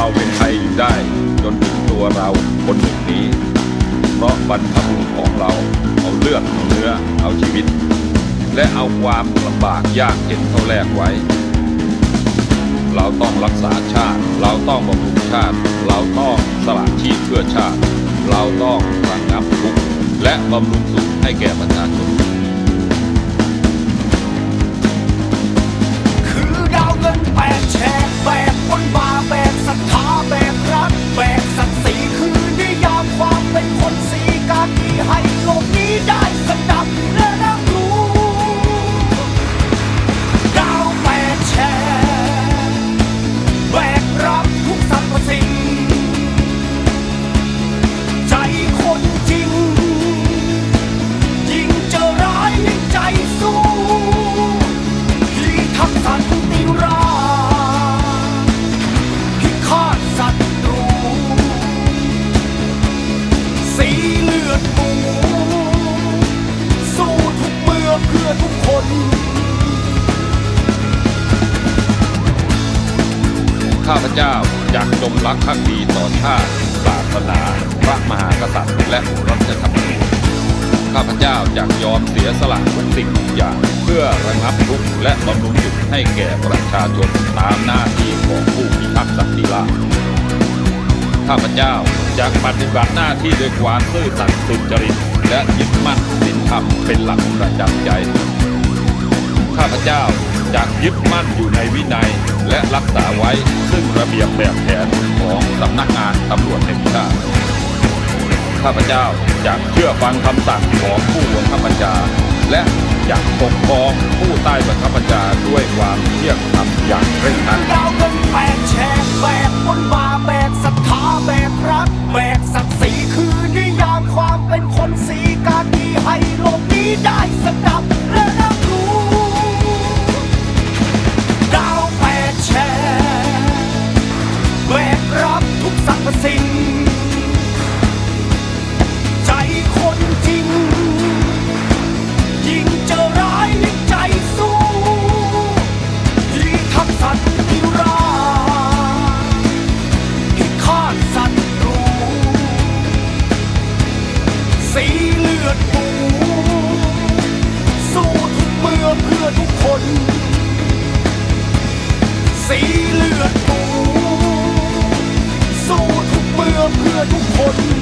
เราเป็นไทยอยู่ได้ จนถึงตัวเราคนหนึ่งนี้ เพราะบรรพบุรุษของเราเอาเลือดเอาเนื้อเอาชีวิต และเอาความลำบากยากเย็นเท่าแรกไว้ เราต้องรักษาชาติ เราต้องบำรุงชาติ เราต้องสละชีพเพื่อชาติ เราต้องระงับทุกข์และบำรุงสุขให้แก่ประชาชน เลือดหมูสู้ทุกเมื่อเพื่อทุกคนข้าพเจ้าอยากจงรักภักดีต่อชาติศาสนาพระมหากษัตริย์ และรัฐธรรมนูญข้าพเจ้าอยากยอมเสียสละทุกสิ่งทุกอย่าง เพื่อระงับทุกข์และบำรุงสุขให้แก่ประชาชนตามหน้าที่ของผู้พิทักษ์สันติราษฎร์ ข้าพเจ้าจะปฏิบัติหน้าที่ด้วยความซื่อสัตย์สุจริต และยึดมั่นศีลธรรมเป็นหลักประจำใจ ข้าพเจ้าจะยึดมั่นอยู่ในวินัย และรักษาไว้ซึ่งระเบียบแบบแผนของสำนักงานตำรวจแห่งชาติข้าพเจ้าจะเชื่อฟังคำสั่งของผู้บังคับบัญชา และจะปกครองผู้ใต้บังคับบัญชาด้วยความเที่ยงธรรมอย่างเคร่งครัด เ